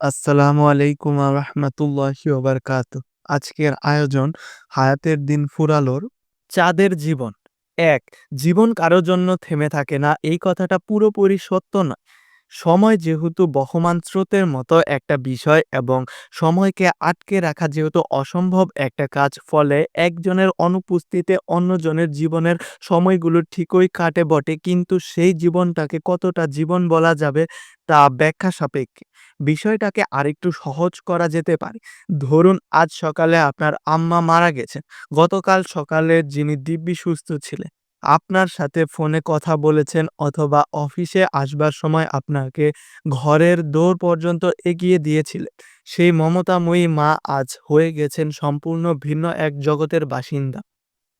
আসসালামু আলাইকুম রহমতুল্লাহি ওবরকাত আজকের আয়োজন হায়াতের দিন ফুরালোর চাঁদের জীবন। এক, জীবন কারোর জন্য থেমে থাকে না, এই কথাটা পুরোপুরি সত্য নয় সময় যেহেতু বহমান স্রোতের মতো একটা বিষয় এবং সময়কে আটকে রাখা যেহেতু অসম্ভব একটা কাজ, ফলে একজনের অনুপস্থিতিতে অন্যজনের জীবনের সময়গুলো ঠিকই কাটে বটে, কিন্তু সেই জীবনটাকে কতটা জীবন বলা যাবে তা ব্যাখ্যা সাপেক্ষে। বিষয়টাকে আরেকটু সহজ করা যেতে পারে। ধরুন, আজ সকালে আপনার আম্মা মারা গেছেন। গতকাল সকালে যিনি দিব্যি সুস্থ ছিলেন, আপনার সাথে ফোনে কথা বলেছেন অথবা অফিসে আসবার সময় আপনাকে ঘরের দৌড় পর্যন্ত এগিয়ে দিয়েছিলেন। সেই মমতাময়ী মা আজ হয়ে গেছেন সম্পূর্ণ ভিন্ন এক জগতের বাসিন্দা।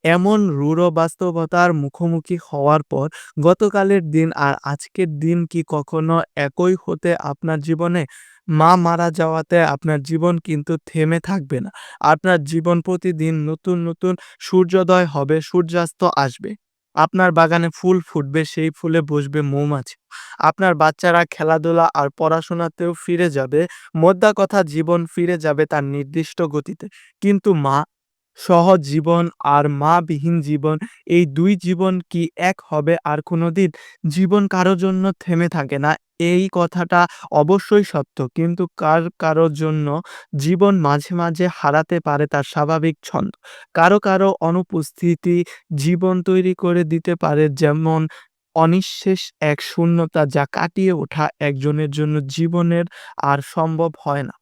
এমন রূঢ় বাস্তবতার মুখোমুখি হওয়ার পর গতকালের দিন আর আজকের দিন কি কখনো একই হতে আপনার জীবনে? মা মারা যাওয়াতে আপনার জীবন কিন্তু থেমে থাকবে না। আপনার জীবন প্রতিদিন নতুন নতুন সূর্যোদয় হবে, সূর্যাস্ত আসবে। আপনার বাগানে ফুল ফুটবে, সেই ফুলে বসবে মৌমাছি। আপনার বাচ্চারা খেলাধুলা আর পড়াশোনাতেও ফিরে যাবে। মোদ্দা কথা জীবন ফিরে যাবে তার নির্দিষ্ট গতিতে। কিন্তু মা সহজ জীবন আর মা-বিহীন জীবন এই দুই জীবন কি এক হবে আর কোনোদিন? জীবন কারও জন্য থেমে থাকে না এই কথাটা অবশ্যই সত্য। কিন্তু কার কারও জন্য জীবন মাঝে, মাঝে হারাতে পারে তার স্বাভাবিক ছন্দ। কারও, কারও অনুপস্থিতি জীবন তৈরি করে দিতে পারে যেমন অনিঃশেষ এক শূন্যতা যা কাটিয়ে ওঠা একজনের জন্য জীবনের আর সম্ভব হয় না।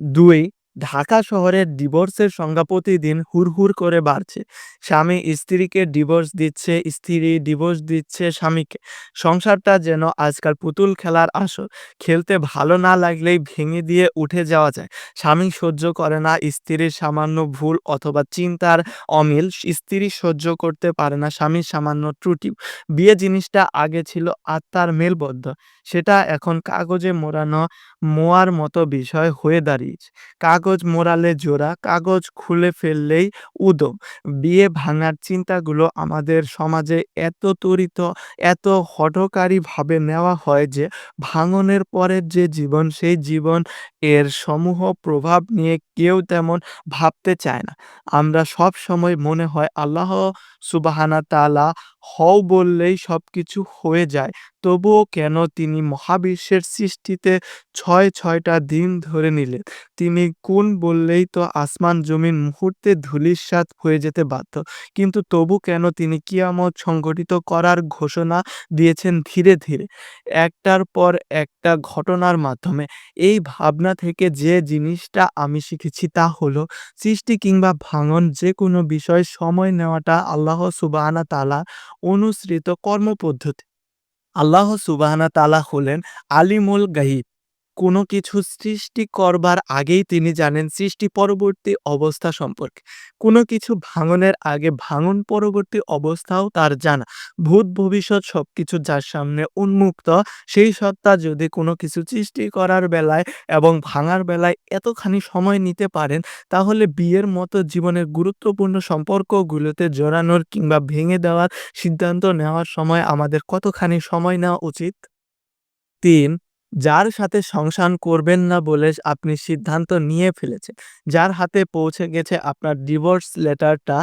২ ঢাকা শহরের ডিভোর্সের সংখ্যা প্রতিদিন হুড়হুড় করে বাড়ছে। স্বামী স্ত্রীকে ডিভোর্স দিচ্ছে, স্ত্রী ডিভোর্স দিচ্ছে স্বামীকে। সংসারটা যেন আজকাল পুতুল খেলার আসর। খেলতে ভালো না লাগলেই ভেঙে দিয়ে উঠে যাওয়া যায়। স্বামী সহ্য করে না, স্ত্রীর সামান্য ভুল অথবা চিন্তার অমিল স্ত্রী সহ্য করতে পারে না, স্বামীর সামান্য ত্রুটি। বিয়ে জিনিসটা আগে ছিল আত্মার মেলবদ্ধ সেটা এখন কাগজে মোড়ানো, মোয়ার মতো বিষয় হয়ে দাঁড়িয়েছে। কাগজ মোড়ালে জোড়া, কাগজ খুলে ফেললেই উদম। বিয়ে ভাঙার চিন্তাগুলো আমাদের সমাজে এত তরিত এত হঠকারীভাবে নেওয়া হয় যে, ভাঙনের পরের যে জীবন, সেই জীবন এর সমূহ প্রভাব নিয়ে কেউ তেমন ভাবতে চায় না। আমরা সব সময় মনে হয় আল্লাহ সুবাহানা তালা হও বললেই সব কিছু হয়ে যায়। তবুও কেন তিনি মহাবিশ্বের সৃষ্টিতে ছয়, ছয়টা দিন ধরে নিলেন? তিনি কোন বললেই তো আসমান, জমিন মুহূর্তে ধুলির ধূলিসাৎ হয়ে যেতে বাধ্য। কিন্তু তবু কেন তিনি কিয়ামত সংগঠিত করার ঘোষণা দিয়েছেন ধীরে ধীরে? একটার পর একটা ঘটনার মাধ্যমে। এই ভাবনা থেকে যে জিনিসটা আমি শিখেছি তা হলো সৃষ্টি কিংবা ভাঙন যে কোনো বিষয় সময় নেওয়াটা আল্লাহ সুবাহানা তালা অনুসৃত কর্মপদ্ধতি। আল্লাহ সুবাহানা তালা হলেন আলিমুল গাহিব কোনো কিছু সৃষ্টি করবার আগেই তিনি জানেন সৃষ্টি পরবর্তী অবস্থা সম্পর্কে। কোনো কিছু ভাঙনের আগে ভাঙন পরবর্তী অবস্থাও তার জানা। ভূত ভবিষ্যৎ সবকিছু যার সামনে উন্মুক্ত, সেই সত্তা যদি কোনো কিছু সৃষ্টি করার বেলায় এবং ভাঙার বেলায় এতখানি সময় নিতে পারেন, তাহলে বিয়ের মতো জীবনের গুরুত্বপূর্ণ সম্পর্কগুলোতে জড়ানোর কিংবা ভেঙে দেওয়ার সিদ্ধান্ত নেওয়ার সময় আমাদের কতখানি সময় নেওয়া উচিত? তিন যার সাথে সংসার করবেন না বলে আপনি সিদ্ধান্ত নিয়ে ফেলেছেন। যার হাতে পৌঁছে গেছে আপনার ডিভোর্স লেটারটা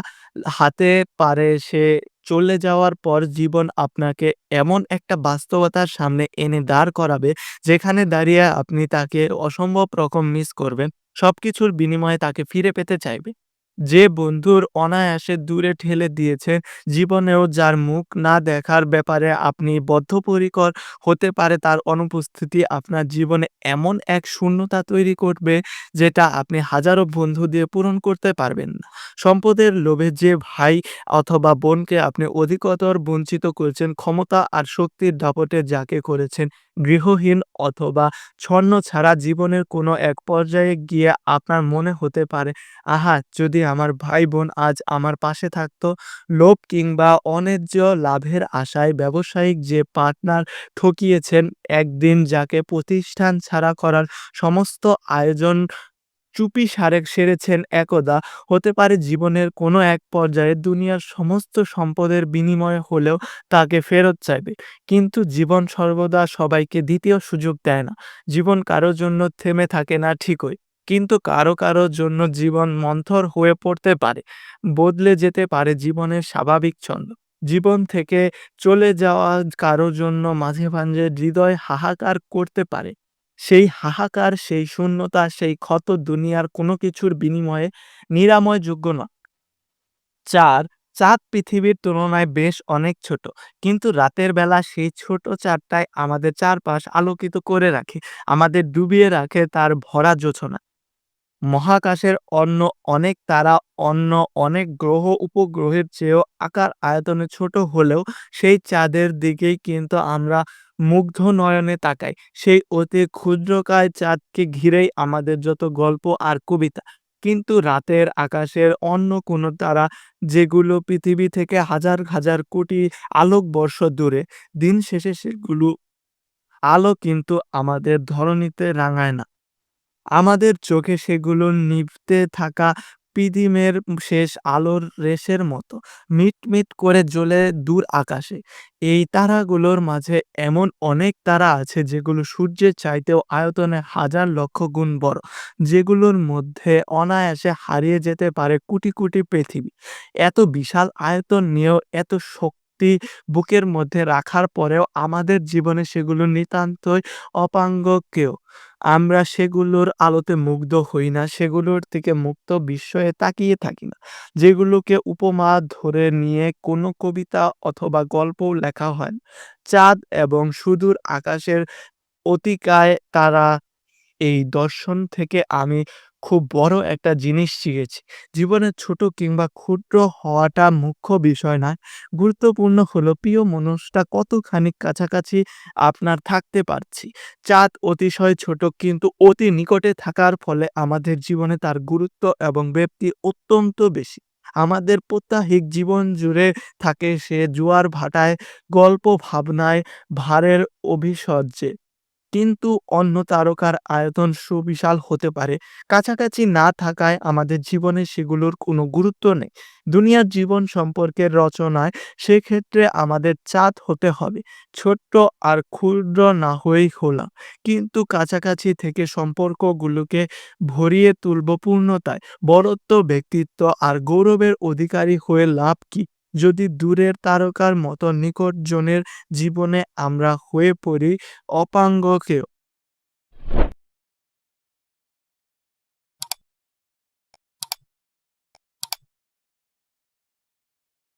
হাতে পারে সে চলে যাওয়ার পর জীবন আপনাকে এমন একটা বাস্তবতার সামনে এনে দাঁড় করাবে, যেখানে দাঁড়িয়ে আপনি তাকে অসম্ভব রকম মিস করবেন। সবকিছুর বিনিময়ে তাকে ফিরে পেতে চাইবে। যে বন্ধুর অনায়াসে দূরে ঠেলে দিয়েছেন, জীবনেও যার মুখ না দেখার ব্যাপারে আপনি বদ্ধপরিকর হতে পারে তার অনুপস্থিতি আপনার জীবনে এমন এক শূন্যতা তৈরি করবে যেটা আপনি হাজারো বন্ধু দিয়ে পূরণ করতে পারবেন না। সম্পদের লোভে যে ভাই অথবা বোনকে আপনি অধিকতর বঞ্চিত করেছেন, ক্ষমতা আর শক্তির দাপটে যাকে করেছেন গৃহহীন অথবা ছন্ন ছাড়া জীবনের কোনো এক পর্যায়ে গিয়ে আপনার মনে হতে পারে, আহা, যদি আমার ভাই বোন আজ আমার পাশে থাকতো, লোভ কিংবা অন্যায্য লাভের আশায় ব্যবসায়িক যে পার্টনার ঠকিয়েছেন, একদিন যাকে প্রতিষ্ঠান ছাড়া করার সমস্ত আয়োজন চুপি সারেক সেরেছেন একদা। হতে পারে জীবনের কোনো এক পর্যায়ে দুনিয়ার সমস্ত সম্পদের বিনিময়ে হলেও তাকে ফেরত চাইবে। কিন্তু জীবন সর্বদা সবাইকে দ্বিতীয় সুযোগ দেয় না। জীবন কারও জন্য থেমে থাকে না ঠিকই, কিন্তু কারও কারও জন্য জীবন মন্থর হয়ে পড়তে পারে। বদলে যেতে পারে জীবনের স্বাভাবিক ছন্দ। জীবন থেকে চলে যাওয়া কারও জন্য মাঝে মাঝে হৃদয় হাহাকার করতে পারে। সেই হাহাকার, সেই শূন্যতা, সেই ক্ষত দুনিয়ার কোনো কিছুর বিনিময়ে নিরাময়যোগ্য নয়। চার, চাঁদ পৃথিবীর তুলনায় বেশ অনেক ছোট। কিন্তু রাতের বেলা সেই ছোট চাঁদটাই আমাদের চারপাশ আলোকিত করে রাখে, আমাদের ডুবিয়ে রাখে তার ভরা জোছনা মহাকাশের অন্য অনেক তারা, অন্য অনেক গ্রহ, উপগ্রহের চেয়েও আকার আয়তনে ছোট হলেও সেই চাঁদের দিকেই কিন্তু আমরা মুগ্ধ নয়নে তাকাই সেই অতি ক্ষুদ্রকায় চাঁদকে ঘিরেই আমাদের যত গল্প আর কবিতা, কিন্তু রাতের আকাশের অন্য কোনো তারা, যেগুলো পৃথিবী থেকে হাজার হাজার কোটি আলোকবর্ষ দূরে, দিন শেষে সেগুলো আলো কিন্তু আমাদের ধরণীতে রাঙায় না। আমাদের চোখে সেগুলো নিভতে থাকা পিদিমের শেষ আলোর রেশের মতো মিটমিট করে জ্বলে দূর আকাশে। এই তারাগুলোর মাঝে এমন অনেক তারা আছে যেগুলো সূর্যের চাইতেও আয়তনে হাজার লক্ষ গুণ বড়, যেগুলোর মধ্যে অনায়াসে হারিয়ে যেতে পারে কোটি কোটি পৃথিবী। এত বিশাল আয়তন নিয়েও এত শক্তি বুকের মধ্যে রাখার পরেও আমাদের জীবনে সেগুলো নিতান্তই অপাঙ্গকেয় আমরা সেগুলোর আলোতে মুগ্ধ হই না, সেগুলোর থেকে মুক্ত বিস্ময়ে তাকিয়ে থাকি না যেগুলোকে উপমা ধরে নিয়ে কোনো কবিতা অথবা গল্পও লেখা হয়। চাঁদ এবং সুদূর আকাশের অতিকায় তারা এই দর্শন থেকে আমি খুব বড় একটা জিনিস শিখেছি। জীবনে ছোট কিংবা ক্ষুদ্র হওয়াটা মুখ্য বিষয় নয়। গুরুত্বপূর্ণ হলো প্রিয় মানুষটা কতখানি কাছাকাছি আপনার থাকতে পারছি। চাঁদ অতিশয় ছোট কিন্তু অতি নিকটে থাকার ফলে আমাদের জীবনে তার গুরুত্ব এবং ব্যক্তি অত্যন্ত বেশি। আমাদের প্রত্যাহিক জীবন জুড়ে থাকে সে জোয়ার ভাটায়, গল্প ভাবনায়, ভারের অভিসজ্জে। কিন্তু অন্য তারকার আয়তন সুবিশাল হতে পারে। কাছাকাছি না থাকায় আমাদের জীবনে সেগুলোর কোনো গুরুত্ব নেই। দুনিয়ার জীবন সম্পর্কের রচনায় সেক্ষেত্রে আমাদের চাঁদ হতে হবে। ছোট্ট আর ক্ষুদ্র না হয়েই হলাম। কিন্তু কাছাকাছি থেকে সম্পর্কগুলোকে ভরিয়ে তুলব পূর্ণতায়। বড়ত্ব, ব্যক্তিত্ব আর গৌরবের অধিকারী হয়ে লাভ কি? যদি দূরের তারকার মতো নিকটজনের জীবনে আমরা হয়ে পড়ি অপাঙ্গকেও